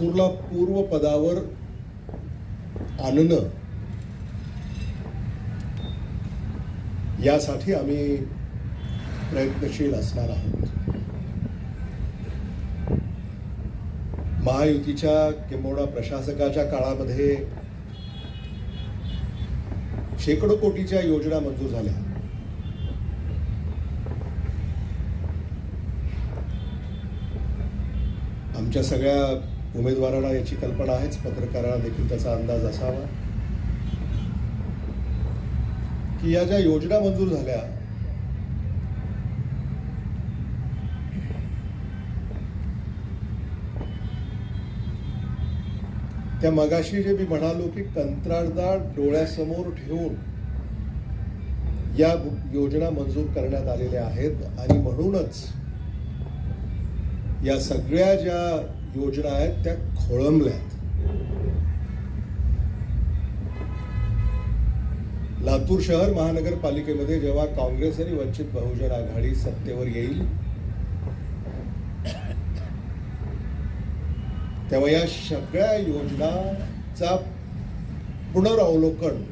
लातूरला पूर्व पदावर आणणं यासाठी आम्ही प्रयत्नशील असणार आहोत. महायुतीच्या किंबहुना प्रशासकाच्या काळामध्ये शेकडो कोटीच्या योजना मंजूर झाल्या. आमच्या सगळ्या उमेदवाराला याची कल्पना आहेच. पत्रकाराला देखील त्याचा अंदाज असावा. की या ज्या योजना मंजूर झाल्या त्या मगाशी जे मी म्हणालो की कंत्राटदार डोळ्यासमोर ठेवून या योजना मंजूर करण्यात आलेल्या आहेत. आणि म्हणूनच या सगळ्या ज्या योजना आहेत त्या खोळंबल्यात. लातूर शहर महानगरपालिकेमध्ये जेव्हा काँग्रेस आणि वंचित बहुजन आघाडी सत्तेवर येईल तेव्हा या सगळ्या योजनाचा पुनरावलोकन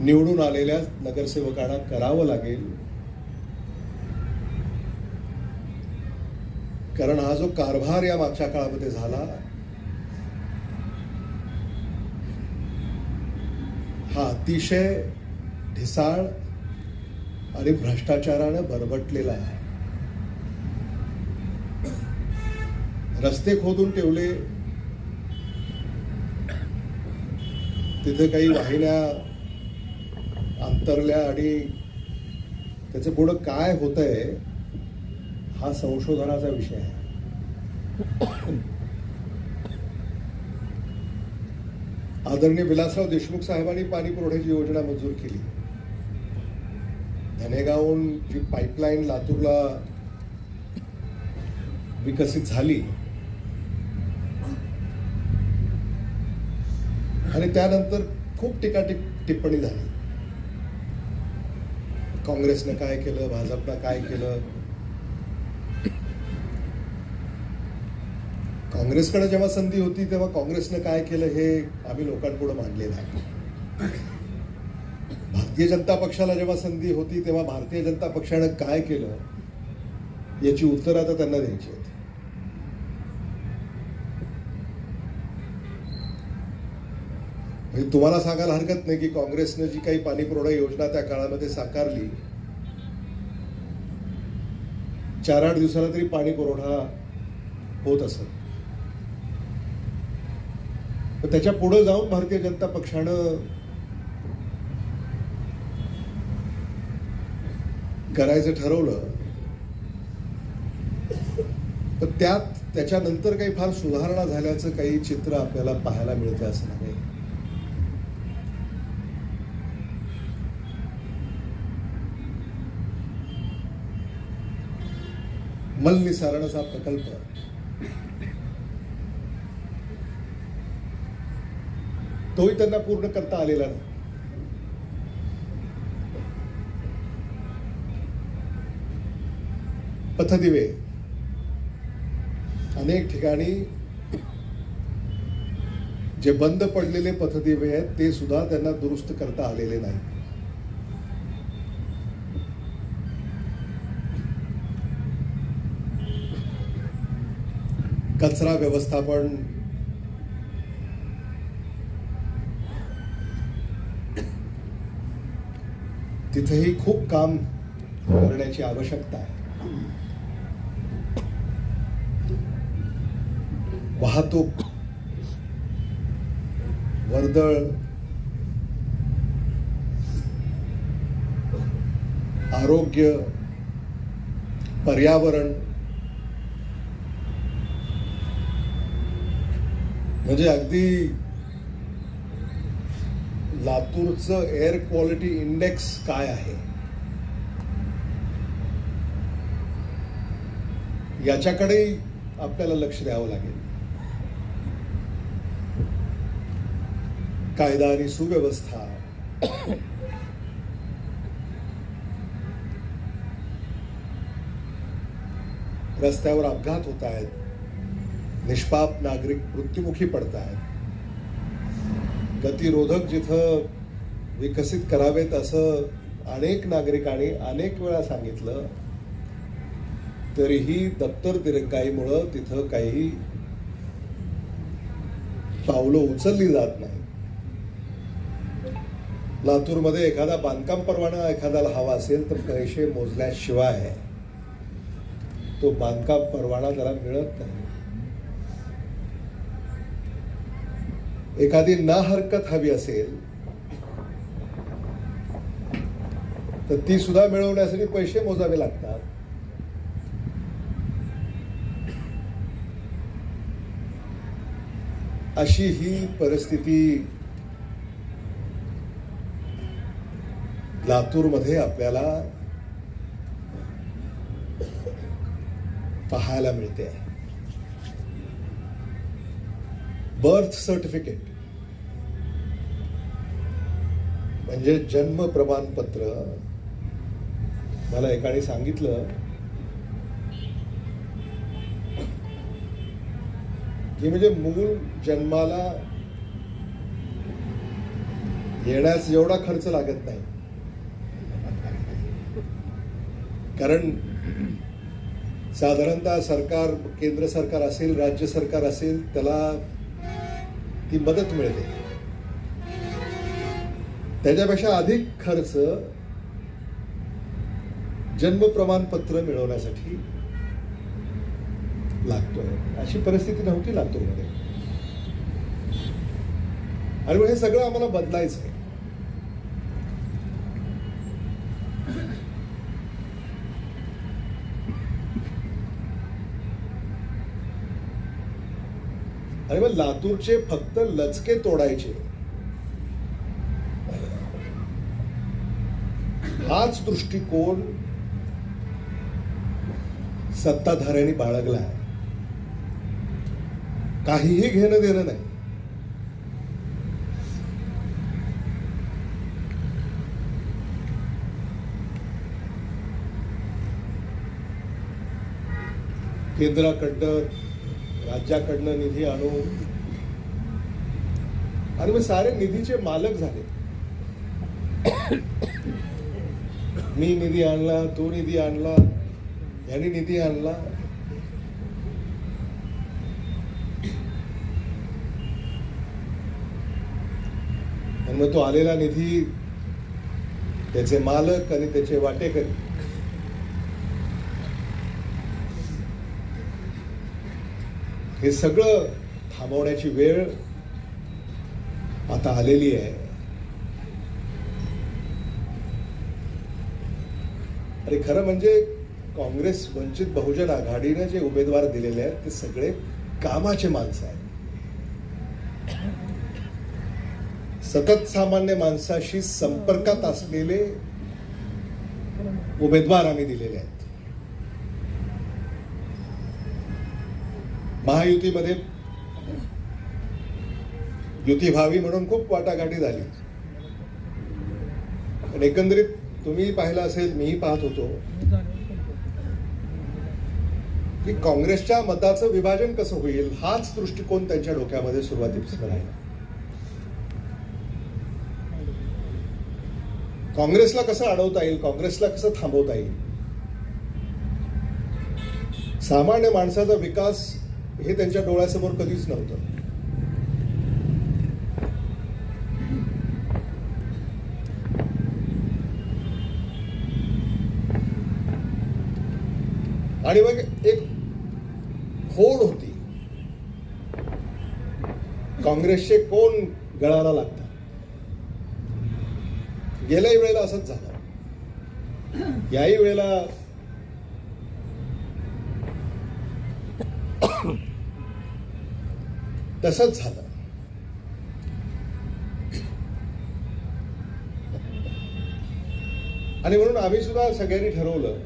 निवडून आलेल्या नगरसेवकांना करावं लागेल. कारण हा जो कारभार या मागच्या काळामध्ये झाला हा अतिशय ढिसाळ आणि भ्रष्टाचारानं बरबटलेला आहे. रस्ते खोदून ठेवले तिथे काही वाहिन्या अंतरल्या आणि त्याचं पुढं काय होतंय हा संशोधनाचा विषय आहे. आदरणीय विलासराव देशमुख साहेबांनी पाणी पुरवठ्याची योजना मंजूर केली. धनेगावहून जी पाईपलाईन लातूरला विकसित झाली आणि त्यानंतर खूप टीका टिप- टिप्पणी झाली. काँग्रेसनं काय केलं भाजपनं काय केलं काँग्रेसकडे जेव्हा संधी होती तेव्हा काँग्रेसनं काय केलं हे आम्ही लोकांपुढे मांडलेलं आहे भारतीय जनता पक्षाला जेव्हा संधी होती तेव्हा भारतीय जनता पक्षानं काय केलं याची उत्तरं आता त्यांना द्यायची आहेत. म्हणजे तुम्हाला सांगायला हरकत नाही की काँग्रेसनं जी काही पाणी पुरवठा योजना त्या काळामध्ये साकारली चार आठ दिवसाला तरी पाणी पुरवठा होत असत तर त्याच्या पुढे जाऊन भारतीय जनता पक्षानं करायचं ठरवलं. तर त्यात त्याच्यानंतर काही फार सुधारणा झाल्याचं काही चित्र आपल्याला पाहायला मिळतं असं नाही. मलनिसारणाचा प्रकल्प. तोही त्यांना पूर्ण करता आलेला नाही. पथदिवे. अनेक ठिकाणी जे बंद पडलेले पथदिवे आहेत ते सुद्धा त्यांना दुरुस्त करता आलेले नाही. कचरा व्यवस्थापन तिथेही खूप काम करण्याची आवश्यकता आहे. वाहतूक वर्दळ आरोग्य पर्यावरण म्हणजे अगदी लातूरचं एअर क्वालिटी इंडेक्स काय आहे? याच्याकडे आपल्याला लक्ष द्यावं लागेल. कायदा आणि सुव्यवस्था. रस्त्यावर अपघात होत आहेत. निष्पाप नागरिक मृत्युमुखी पडत आहेत गतिरोधक जिथं विकसित करावेत असं अनेक नागरिकांनी अनेक वेळा सांगितलं तरीही दप्तर दिरंगाईमुळं तिथं काही पावलं उचलली जात नाही लातूरमध्ये एखादा बांधकाम परवाना एखाद्याला हवा असेल तर पैसे मोजल्याशिवाय तो बांधकाम परवाना त्याला मिळत नाही. एखादी ना हरकत हवी असेल तर ती सुद्धा मिळवण्यासाठी पैसे मोजावे लागतात. अशी ही परिस्थिती लातूरमध्ये आपल्याला पाहायला मिळते. Birth certificate. म्हणजे जन्म प्रमाणपत्र मला एकाने सांगितलं की म्हणजे मूल जन्माला येण्यास एवढा खर्च लागत नाही. कारण साधारणतः सरकार केंद्र सरकार असेल राज्य सरकार असेल त्याला ती मदत मिळते. त्याच्यापेक्षा अधिक खर्च जन्म प्रमाणपत्र मिळवण्यासाठी लागतोय. अशी परिस्थिती नव्हती लातूरमध्ये. आणि मग हे सगळं आम्हाला बदलायचं आहे आणि मग लातूरचे फक्त लचके तोडायचे. हाच दृष्टिकोन सत्ताधाऱ्यांनी बाळगला आहे. काहीही घेणं देणं नाही. केंद्राकडनं राज्याकडनं निधी आणून आणि मग सारे निधीचे मालक झाले. मी निधी आणला तो निधी आणला यांनी निधी आणला. आणि मग तो आलेला निधी त्याचे मालक आणि त्याचे वाटेकरी. हे सगळं थांबवण्याची वेळ आता आलेली आहे. आणि खरं म्हणजे काँग्रेस वंचित बहुजन आघाडीने जे उमेदवार दिलेले आहेत ते सगळे कामाचे माणसं आहेत. सतत सामान्य माणसाशी संपर्कात असलेले उमेदवार आम्ही दिलेले आहेत. महायुतीमध्ये युती व्हावी म्हणून खूप वाटाघाटी झाली. पण एकंदरीत तुम्ही पाहिलं असेल मीही पाहत होतो. की काँग्रेसच्या मताचं विभाजन कसं होईल हाच दृष्टिकोन त्यांच्या डोक्यामध्ये सुरुवातीपासून राहिला. काँग्रेसला कसं अडवता येईल काँग्रेसला कसं थांबवता येईल? सामान्य माणसाचा विकास हे त्यांच्या डोळ्यासमोर कधीच नव्हतं. आणि मग एक होड होती. काँग्रेसचे कोण गळाला लागतात? गेल्याही वेळेला असंच झालं. याही वेळेला तसंच झालं. आणि म्हणून आम्ही सुद्धा सगळ्यांनी ठरवलं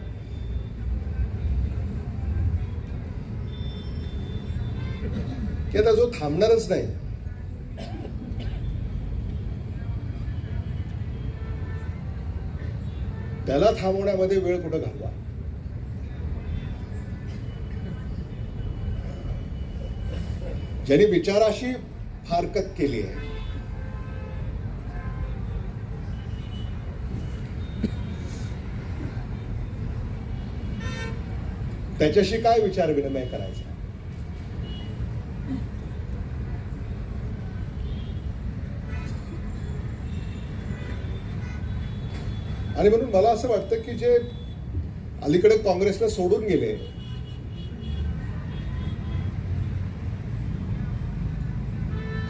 की आता जो थांबणारच नाही. त्याला थांबवण्यामध्ये वेळ कुठं घालवा? ज्यांनी विचाराशी फारकत केली आहे. त्याच्याशी काय विचार विनिमय करायचा? आणि म्हणून मला असं वाटतं की जे अलीकडे काँग्रेसला सोडून गेले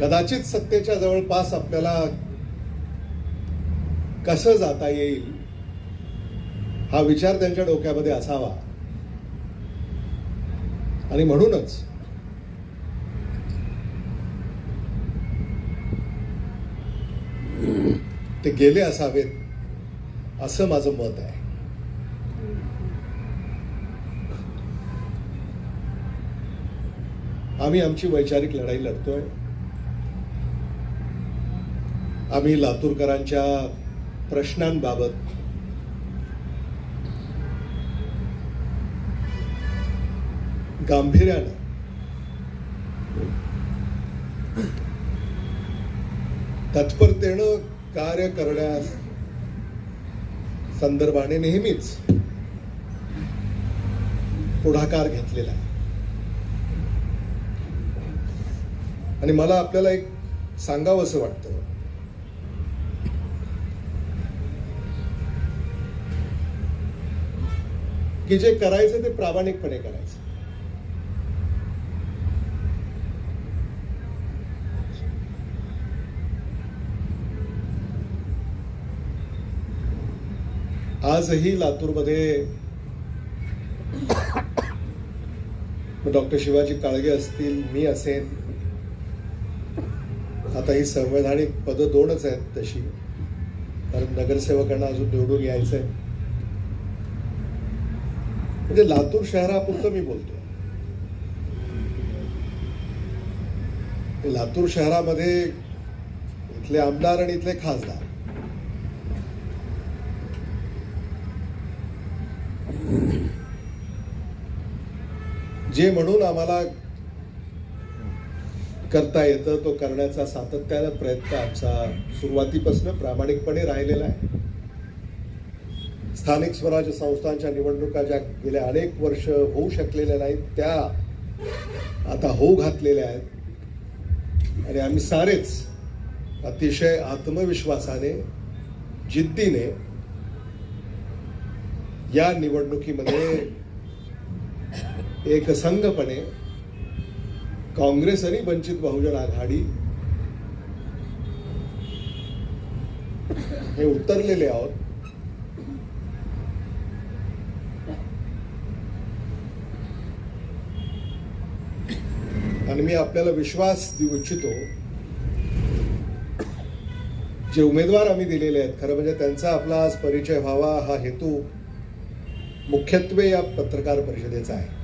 कदाचित सत्तेच्या जवळपास आपल्याला कसं जाता येईल हा विचार त्यांच्या डोक्यामध्ये असावा. आणि म्हणूनच ते गेले असावेत. असं माझं मत आहे. आम्ही आमची वैचारिक लढाई लढतोय. आम्ही लातूरकरांच्या प्रश्नांबाबत गांभीर्यानं तत्परतेनं कार्य करण्यास संदर्भाने नेहमीच पुढाकार घेतलेला आहे. आणि मला आपल्याला एक सांगावं असं वाटतं. की जे करायचं ते प्रामाणिकपणे करायचं. आजही लातूरमध्ये डॉक्टर शिवाजी काळगे असतील मी असेन. आता ही संवैधानिक पदं दोनच आहेत तशी. कारण नगरसेवकांना अजून निवडून यायचंय. म्हणजे लातूर शहरापुरतं मी बोलतो लातूर शहरामध्ये इथले आमदार आणि इथले खासदार. जे म्हणून आम्हाला करता येतं तो करण्याचा सातत्यानं प्रयत्न आमचा सुरुवातीपासून प्रामाणिकपणे राहिलेला आहे. स्थानिक स्वराज्य संस्थांच्या निवडणुका ज्या गेल्या अनेक वर्ष होऊ शकलेल्या नाहीत त्या आता होऊ घातलेल्या आहेत. आणि आम्ही सारेच अतिशय आत्मविश्वासाने जिद्दीने या निवडणुकीमध्ये एकसंघपणे काँग्रेस आणि वंचित बहुजन आघाडी हे उतरलेले आहोत. आणि मी आपल्याला विश्वास देऊ इच्छितो जे उमेदवार आम्ही दिलेले आहेत खरं म्हणजे त्यांचा आपला आज परिचय व्हावा हा हेतू मुख्यत्वे या पत्रकार परिषदेचा आहे.